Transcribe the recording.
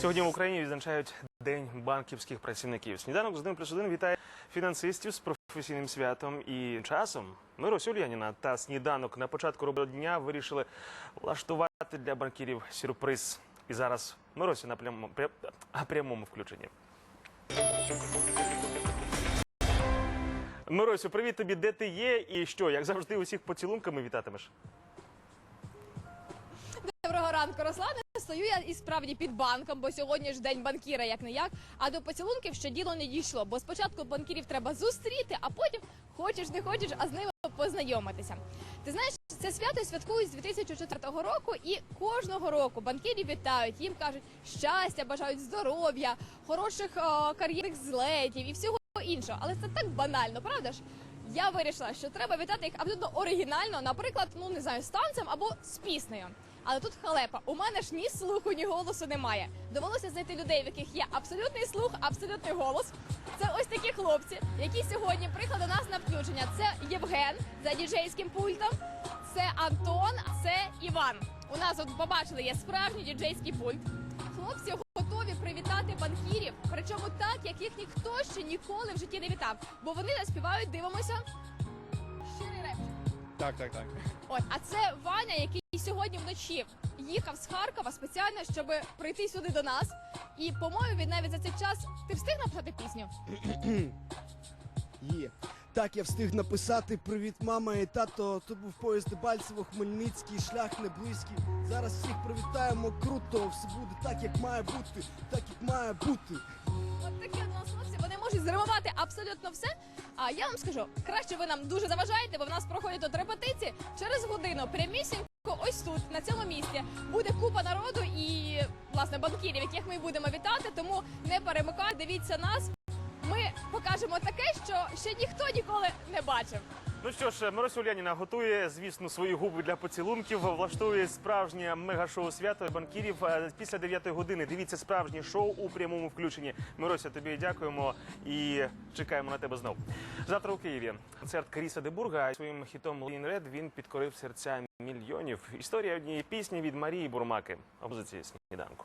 Сьогодні в Україні відзначають День банківських працівників. Сніданок з ним плюс один вітає фінансистів з професійним святом і часом. Мирось Ульяніна та сніданок на початку робочого дня вирішили влаштувати для банкірів сюрприз. І зараз Миросі на прямому, пря- прямому включенні. Миросю, привіт тобі, де ти є і що? Як завжди, усіх поцілунками вітатимеш. Доброго ранку, Руслане. Стою я і справді під банком, бо сьогодні ж день банкіра, як не як. А до поцілунків ще діло не дійшло. Бо спочатку банкірів треба зустріти, а потім хочеш не хочеш, а з ними познайомитися. Ти знаєш, це свято святкують з 2004 року, і кожного року банкірів вітають. Їм кажуть щастя, бажають здоров'я, хороших о, кар'єрних злетів і всього іншого. Але це так банально, правда ж? Я вирішила, що треба вітати їх абсолютно оригінально, наприклад, ну не знаю, з танцем або з піснею. Але тут халепа. У мене ж ні слуху, ні голосу немає. Довелося знайти людей, в яких є абсолютний слух, абсолютний голос. Це ось такі хлопці, які сьогодні приїхали до нас на включення. Це Євген за діджейським пультом, це Антон, це Іван. У нас от побачили є справжній діджейський пульт. Хлопці готові привітати банкірів, причому так, як їх ніхто ще ніколи в житті не вітав. Бо вони заспівають, дивимося. Так, так, так. От, а це Ваня, який сьогодні вночі їхав з Харкова спеціально, щоб прийти сюди до нас. І, по-моєму, він навіть за цей час ти встиг написати пісню. Є. Так, я встиг написати Привіт, мама і тато. То був поїзд Дебальцево, Хмельницький, шлях не близький. Зараз всіх привітаємо круто. Все буде так, як має бути, так як має бути. От такі от у нас хлопці, вони можуть зримувати абсолютно все. А я вам скажу, краще ви нам дуже заважаєте, бо в нас проходять тут репетиції. Через годину прямісінько ось тут, на цьому місці, буде купа народу і власне банкірів, яких ми будемо вітати. Тому не перемикайте, дивіться нас. Ми покажемо таке, що ще ніхто ніколи не бачив. Ну що ж, Мирося Ульяніна готує, звісно, свої губи для поцілунків, влаштує справжнє мегашоу свято банкірів. Е, Після 9 години дивіться справжнє шоу у прямому включенні. Мирося, тобі дякуємо і чекаємо на тебе знов. Завтра у Києві концерт Кріса Дебурга своїм хітом Лін Ред він підкорив серця мільйонів. Історія однієї пісні від Марії Бурмаки. Опозиції сніданку.